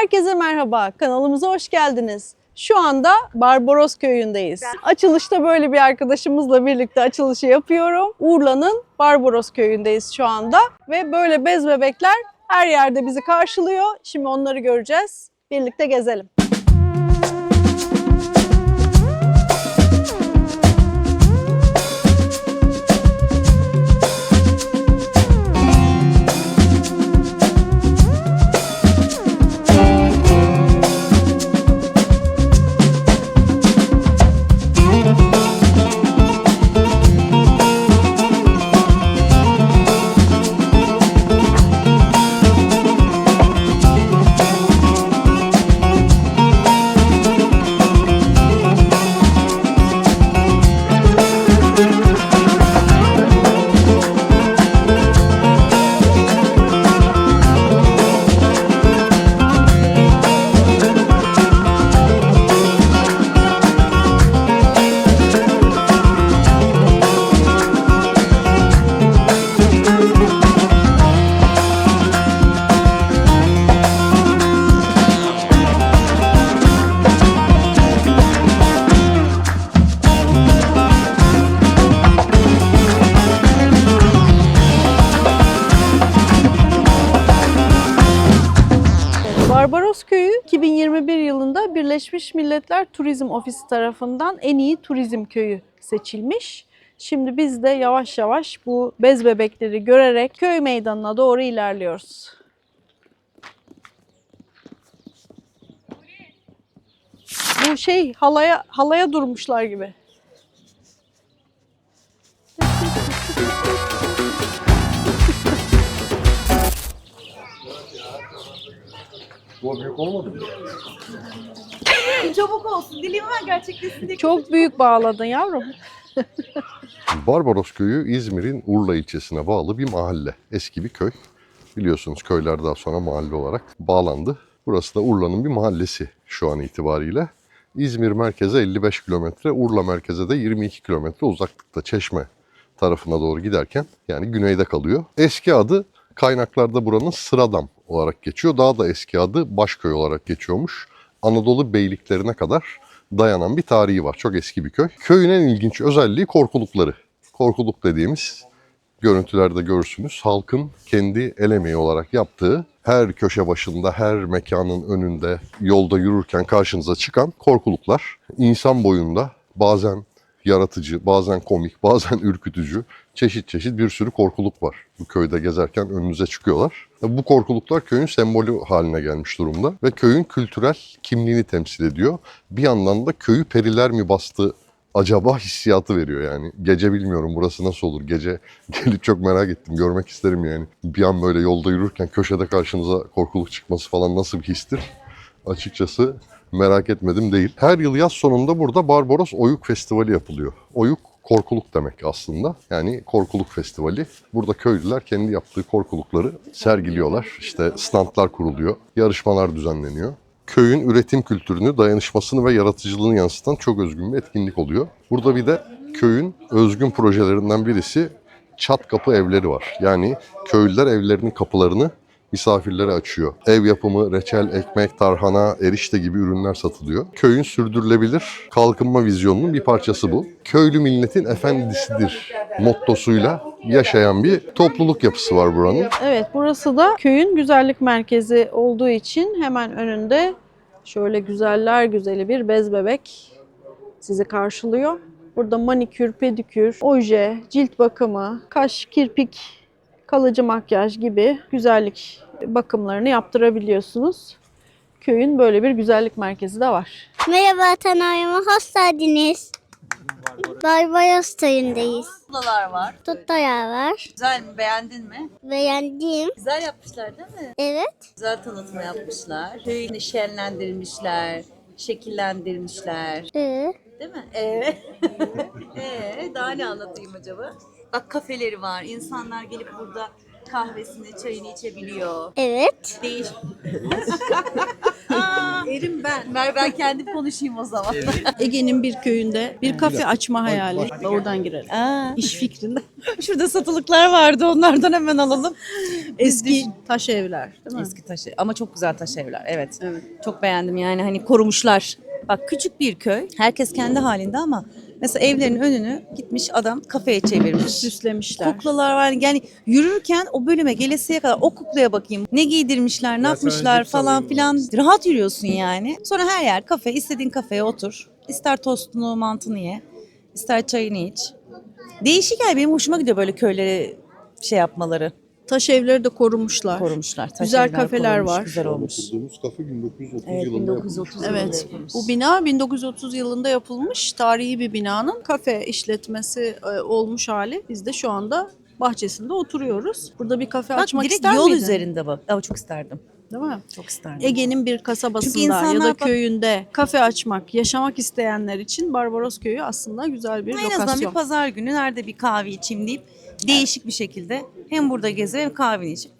Herkese merhaba, kanalımıza hoş geldiniz. Şu anda Barbaros köyündeyiz. Açılışta böyle bir arkadaşımızla birlikte açılışı yapıyorum. Urla'nın Barbaros köyündeyiz şu anda ve böyle bez bebekler her yerde bizi karşılıyor. Şimdi onları göreceğiz. Birlikte gezelim. 2021 yılında Birleşmiş Milletler Turizm Ofisi tarafından en iyi turizm köyü seçilmiş. Şimdi biz de yavaş yavaş bu bez bebekleri görerek köy meydanına doğru ilerliyoruz. Bu şey halaya halaya durmuşlar gibi. Bu büyük olmadı mı? Çabuk olsun. Dilim var gerçekleşsin diye. Çok büyük bağladın yavrum. Barbaros köyü İzmir'in Urla ilçesine bağlı bir mahalle. Eski bir köy. Biliyorsunuz köyler daha sonra mahalle olarak bağlandı. Burası da Urla'nın bir mahallesi şu an itibariyle. İzmir merkeze 55 kilometre, Urla merkeze de 22 kilometre uzaklıkta Çeşme tarafına doğru giderken yani güneyde kalıyor. Eski adı kaynaklarda buranın Sıradam olarak geçiyor. Daha da eski adı Başköy olarak geçiyormuş. Anadolu beyliklerine kadar dayanan bir tarihi var. Çok eski bir köy. Köyün en ilginç özelliği korkulukları. Korkuluk dediğimiz görüntülerde görürsünüz. Halkın kendi el emeği olarak yaptığı her köşe başında, her mekanın önünde, yolda yürürken karşınıza çıkan korkuluklar. İnsan boyunda bazen yaratıcı, bazen komik, bazen ürkütücü çeşit çeşit bir sürü korkuluk var. Bu köyde gezerken önünüze çıkıyorlar. Bu korkuluklar köyün sembolü haline gelmiş durumda ve köyün kültürel kimliğini temsil ediyor. Bir yandan da köyü periler mi bastı acaba hissiyatı veriyor yani. Gece bilmiyorum burası nasıl olur. Gece gelip çok merak ettim. Görmek isterim yani. Bir an böyle yolda yürürken köşede karşınıza korkuluk çıkması falan nasıl bir histir? Açıkçası merak etmedim değil. Her yıl yaz sonunda burada Barbaros Oyuk Festivali yapılıyor. Oyuk korkuluk demek aslında. Yani korkuluk festivali. Burada köylüler kendi yaptığı korkulukları sergiliyorlar. İşte standlar kuruluyor, yarışmalar düzenleniyor. Köyün üretim kültürünü, dayanışmasını ve yaratıcılığını yansıtan çok özgün bir etkinlik oluyor. Burada bir de köyün özgün projelerinden birisi çat kapı evleri var. Yani köylüler evlerinin kapılarını misafirlere açıyor. Ev yapımı, reçel, ekmek, tarhana, erişte gibi ürünler satılıyor. Köyün sürdürülebilir kalkınma vizyonunun bir parçası bu. Köylü milletin efendisidir mottosuyla yaşayan bir topluluk yapısı var buranın. Evet burası da köyün güzellik merkezi olduğu için hemen önünde şöyle güzeller güzeli bir bez bebek sizi karşılıyor. Burada manikür, pedikür, oje, cilt bakımı, kaş, kirpik, kalıcı makyaj gibi güzellik bakımlarını yaptırabiliyorsunuz. Köyün böyle bir güzellik merkezi de var. Merhaba tanıyama hoş geldiniz. Barbaros köyündeyiz. Ablalar var. Tutaya var. Güzel mi? Beğendin mi? Beğendim. Güzel yapmışlar değil mi? Evet. Güzel tanıtım yapmışlar. Köyünü şenlendirmişler. Şekillendirmişler. Ee, Değil mi? Evet. ee, daha ne anlatayım acaba? Bak kafeleri var. İnsanlar gelip burada kahvesini, çayını içebiliyor. evet. Değiş... Aa, Erim ben. Ver ben kendim konuşayım o zaman. Ege'nin bir köyünde bir kafe açma hayali. Oradan girelim. Aa, İş fikrinde. şurada satılıklar vardı onlardan hemen alalım. Eski taş evler değil mi? Eski taş ama çok güzel taş evler evet. Evet. Çok beğendim yani hani korumuşlar. Bak küçük bir köy. Herkes kendi halinde ama mesela evlerin önünü gitmiş adam kafeye çevirmiş. Süslemişler. Kuklalar var. Yani yürürken o bölüme gelesiye kadar o kuklaya bakayım. Ne giydirmişler, ne yapmışlar falan filan. Rahat yürüyorsun yani. Sonra her yer kafe. istediğin kafeye otur. İster tostunu, mantını ye. ister çayını iç. Değişik yani benim hoşuma gidiyor böyle köyleri şey yapmaları. Taş evleri de korumuşlar. Korumuşlar. taş Güzel evler kafeler korunmuş, var. Güzel olmuş. Oturduğumuz kafe 1930 Evet, yılında 1930 yapılmış. Evet. yapılmış. Bu bina 1930 yılında yapılmış tarihi bir binanın kafe işletmesi e, olmuş hali. Biz de şu anda bahçesinde oturuyoruz. Burada bir kafe Bak açmak direkt ister yol miydin? üzerinde bak. Ama çok isterdim. Değil mi? Çok isterdim. Ege'nin bir kasabasında ya da bak- köyünde kafe açmak, yaşamak isteyenler için Barbaros Köyü aslında güzel bir en azından bir lokasyon. pazar günü nerede bir kahve içeyim deyip değişik bir şekilde hem burada gezip hem kahveni içip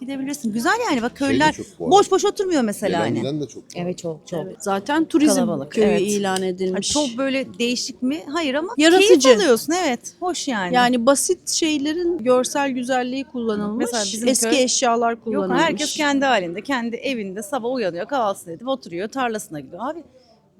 gidebilirsin. Güzel yani bak köylüler çok bu arada. boş boş oturmuyor mesela hani. de çok. Evet çok çok. Evet, Zaten turizm Kalabalık, köyü evet. ilan Ha, edilmiş. Çok böyle değişik mi? Hayır ama Yaratıcı. keyif alıyorsun evet. Hoş yani. Yani basit şeylerin görsel güzelliği kullanılmış. Mesela bizim eski köy- eşyalar Yok kullanılmış. herkes kendi halinde, kendi evinde sabah uyanıyor, kahvaltısını edip oturuyor, tarlasına gidiyor. Abi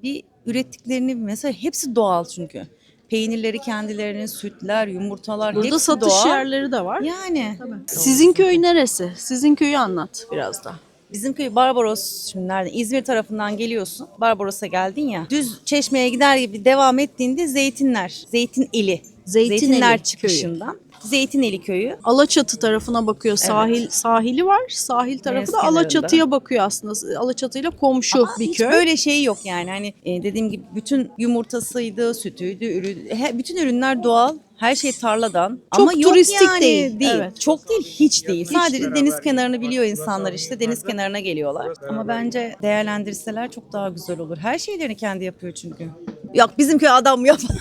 bir ürettiklerini mesela hepsi doğal çünkü. Peynirleri kendilerinin, sütler, yumurtalar Burada hepsi satış doğal. yerleri de var. Yani. Sizin köy neresi? Sizin köyü anlat biraz da. Bizim köy Barbaros şimdi nerede? İzmir tarafından geliyorsun. Barbaros'a geldin ya. Düz çeşmeye gider gibi devam ettiğinde Zeytinler, Zeytin Eli. Zeytinler köyü. çıkışından. Zeytineli köyü. Alaçatı tarafına bakıyor. Sahil sahili var. Sahil tarafı Deniz da kenarında. Alaçatı'ya bakıyor aslında. Alaçatı'yla komşu Ama bir hiç köy. böyle şey yok yani. Hani e, dediğim gibi bütün yumurtasıydı, sütüydü, ürün, he- bütün ürünler doğal. Her şey tarladan. Çok Ama yok turistik yani, değil. Evet. Çok değil, hiç değil. Sadece deniz kenarını biliyor insanlar işte. Deniz kenarına geliyorlar. Ama bence değerlendirseler çok daha güzel olur. Her şeylerini kendi yapıyor çünkü. Yok bizim köy adam mı yapar?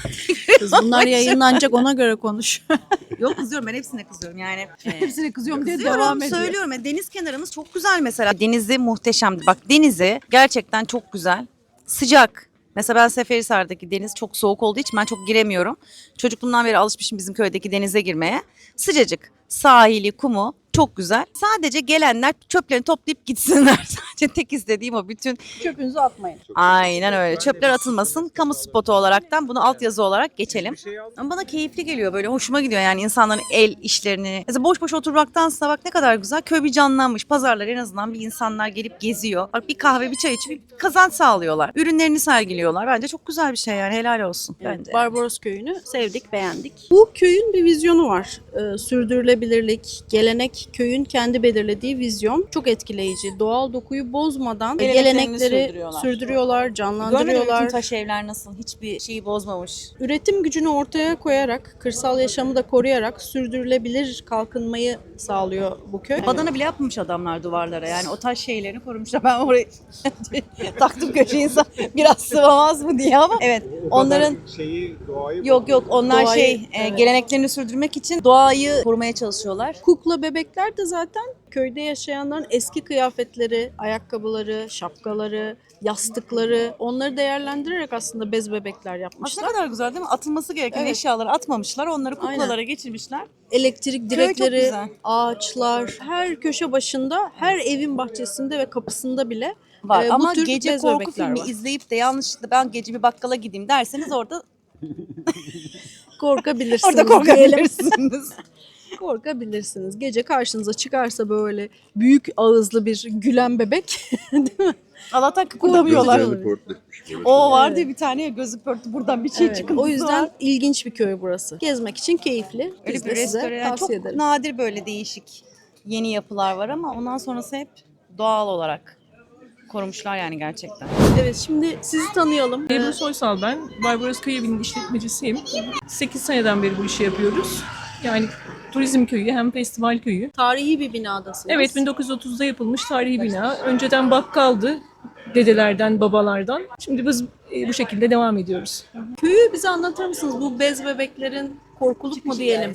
Kız bunlar yayınlanacak ona göre konuş. Yok kızıyorum ben hepsine kızıyorum yani. Hepsine kızıyorum diye Kızıyorum, devam ediyor. söylüyorum. ya, Deniz kenarımız çok güzel mesela. Denizi muhteşemdi. Bak denizi gerçekten çok güzel. Sıcak. Mesela ben Seferihisar'daki deniz çok soğuk olduğu için ben çok giremiyorum. Çocukluğumdan beri alışmışım bizim köydeki denize girmeye. Sıcacık. Sahili, kumu çok güzel. Sadece gelenler çöplerini toplayıp gitsinler. Sadece tek istediğim o bütün Çöpünüzü atmayın. Aynen öyle. Çöpler atılmasın. Kamu spotu olaraktan bunu altyazı olarak geçelim. Ama bana keyifli geliyor böyle hoşuma gidiyor yani insanların el işlerini. Mesela boş boş oturmaktansa bak ne kadar güzel. Köy bir canlanmış. Pazarlar en azından bir insanlar gelip geziyor. Bak bir kahve bir çay içip bir kazanç sağlıyorlar. Ürünlerini sergiliyorlar. Bence çok güzel bir şey yani helal olsun. Evet, Bence. Barbaros köyünü sevdik, beğendik. Bu köyün bir vizyonu var. Ee, sürdürülebilirlik, gelenek, köyün kendi belirlediği vizyon. Çok etkileyici. Doğal dokuyu bozmadan Geleneklerini gelenekleri sürdürüyorlar. sürdürüyorlar, canlandırıyorlar. bütün taş evler nasıl? Hiçbir şeyi bozmamış. Üretim gücünü ortaya koyarak, kırsal yaşamı da koruyarak sürdürülebilir kalkınmayı sağlıyor bu köy. Badana bile yapmamış adamlar duvarlara. Yani o taş şeylerini korumuşlar. Ben orayı taktım köşe insan biraz sıvamaz mı diye ama evet onların şeyi doğayı yok yok onlar Doğayı, şey e, evet. geleneklerini sürdürmek için doğayı korumaya çalışıyorlar. Kukla bebekler de zaten köyde yaşayanların eski kıyafetleri, ayakkabıları, şapkaları, yastıkları onları değerlendirerek aslında bez bebekler Aslında yapmışlar. ne kadar güzel değil mi? Atılması gereken Evet. eşyaları atmamışlar. Onları kuklalara Aynen. geçirmişler. Elektrik direkleri, ağaçlar, her köşe başında, her evin bahçesinde ve kapısında bile Var e, ama gece korku filmi var. izleyip de yanlışlıkla ben gece bir bakkala gideyim derseniz orada korkabilirsiniz. orada korkabilirsiniz. korkabilirsiniz. Gece karşınıza çıkarsa böyle büyük ağızlı bir gülen bebek değil mi? Allah'tan kıpırdamıyorlar. Pörtletmiş. O vardı ya bir tane ya gözü pörtü buradan bir şey Evet, çıkıntısı o yüzden var. ilginç bir köy burası. Gezmek için keyifli. Öyle Biz bir de size restoran yani çok tavsiye ederim. nadir böyle değişik yeni yapılar var ama ondan sonrası hep doğal olarak korumuşlar yani gerçekten. Evet şimdi sizi tanıyalım. Ebru Soysal ben. Barbaros Köy Evi'nin işletmecisiyim. 8 seneden beri bu işi yapıyoruz. Yani turizm köyü hem festival köyü. Tarihi bir binadasınız. Evet 1930'da yapılmış tarihi bina. Önceden bakkaldı dedelerden, babalardan. Şimdi biz e, bu şekilde devam ediyoruz. Köyü bize anlatır mısınız? Bu bez bebeklerin korkuluk mu diyelim?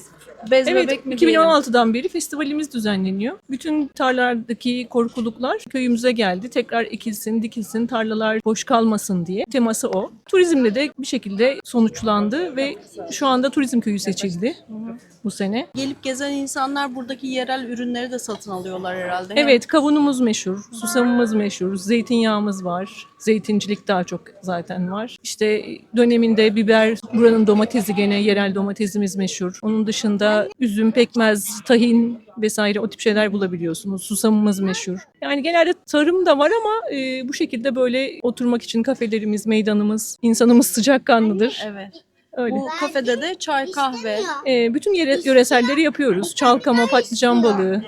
Bez Evet, bebek mi diyelim? 2016'dan beri festivalimiz düzenleniyor. Bütün tarlalardaki korkuluklar köyümüze geldi. Tekrar ekilsin, dikilsin, tarlalar boş kalmasın diye. Teması o. Turizmle de bir şekilde sonuçlandı ve şu anda turizm köyü seçildi bu sene. Gelip gezen insanlar buradaki yerel ürünleri de satın alıyorlar herhalde. Evet, kavunumuz meşhur, susamımız meşhur, zeytinyağımız var. Zeytincilik daha çok zaten var. İşte döneminde biber, buranın domatesi gene yerel domatesimiz meşhur. Onun dışında üzüm, pekmez, tahin vesaire o tip şeyler bulabiliyorsunuz. Susamımız meşhur. Yani genelde tarım da var ama e, bu şekilde böyle oturmak için kafelerimiz, meydanımız, insanımız sıcakkanlıdır. Evet. Öyle. Bu kafede de çay kahve. E, bütün yere, yöreselleri yapıyoruz. Çalkama, patlıcan balığı,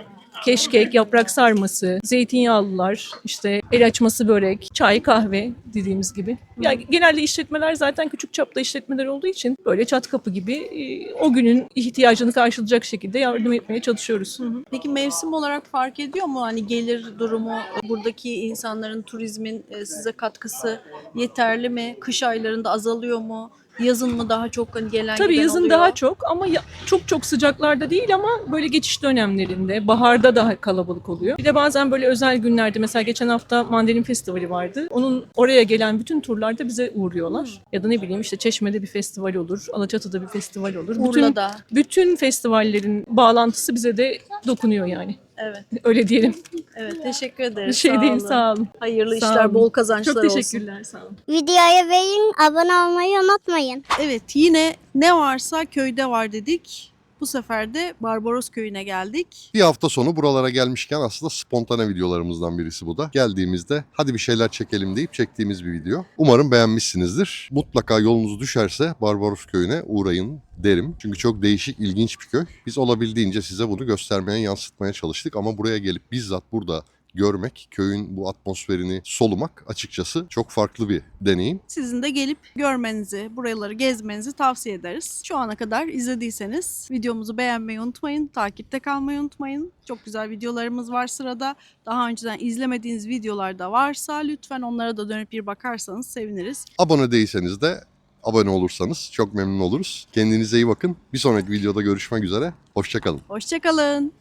keşkek, yaprak sarması, zeytinyağlılar, işte el açması börek, çay, kahve dediğimiz gibi. Yani genelde işletmeler zaten küçük çapta işletmeler olduğu için böyle çat kapı gibi e, o günün ihtiyacını karşılayacak şekilde yardım etmeye çalışıyoruz. Peki mevsim olarak fark ediyor mu? Hani gelir durumu, buradaki insanların turizmin e, size katkısı yeterli mi? Kış aylarında azalıyor mu? Yazın mı daha çok hani gelen Tabii giden yazın oluyor? daha çok ama ya- çok çok sıcaklarda değil ama böyle geçiş dönemlerinde, baharda daha kalabalık oluyor. Bir de bazen böyle özel günlerde mesela geçen hafta Mandalin Festivali vardı. Onun oraya gelen bütün turlarda bize uğruyorlar. Ya da ne bileyim işte Çeşme'de bir festival olur, Alaçatı'da bir festival olur. Bütün, Urla'da. bütün festivallerin bağlantısı bize de dokunuyor yani. Evet. Öyle diyelim. Evet. Teşekkür ederiz. Bir şey sağ değil olun. sağ olun. Hayırlı Sağ işler, olun. bol kazançlar Çok olsun. teşekkürler sağ olun. Videoya beğenin, abone olmayı unutmayın. Evet yine ne varsa köyde var dedik. Bu sefer de Barbaros köyüne geldik. Bir hafta sonu buralara gelmişken aslında spontane videolarımızdan birisi bu da. Geldiğimizde hadi bir şeyler çekelim deyip çektiğimiz bir video. Umarım beğenmişsinizdir. Mutlaka yolunuz düşerse Barbaros köyüne uğrayın derim. Çünkü çok değişik, ilginç bir köy. Biz olabildiğince size bunu göstermeye, yansıtmaya çalıştık ama buraya gelip bizzat burada görmek, köyün bu atmosferini solumak açıkçası çok farklı bir deneyim. Sizin de gelip görmenizi, buraları gezmenizi tavsiye ederiz. Şu ana kadar izlediyseniz videomuzu beğenmeyi unutmayın, takipte kalmayı unutmayın. Çok güzel videolarımız var sırada. Daha önceden izlemediğiniz videolar da varsa lütfen onlara da dönüp bir bakarsanız seviniriz. Abone değilseniz de abone olursanız çok memnun oluruz. Kendinize iyi bakın. Bir sonraki videoda görüşmek üzere. Hoşçakalın. Hoşçakalın.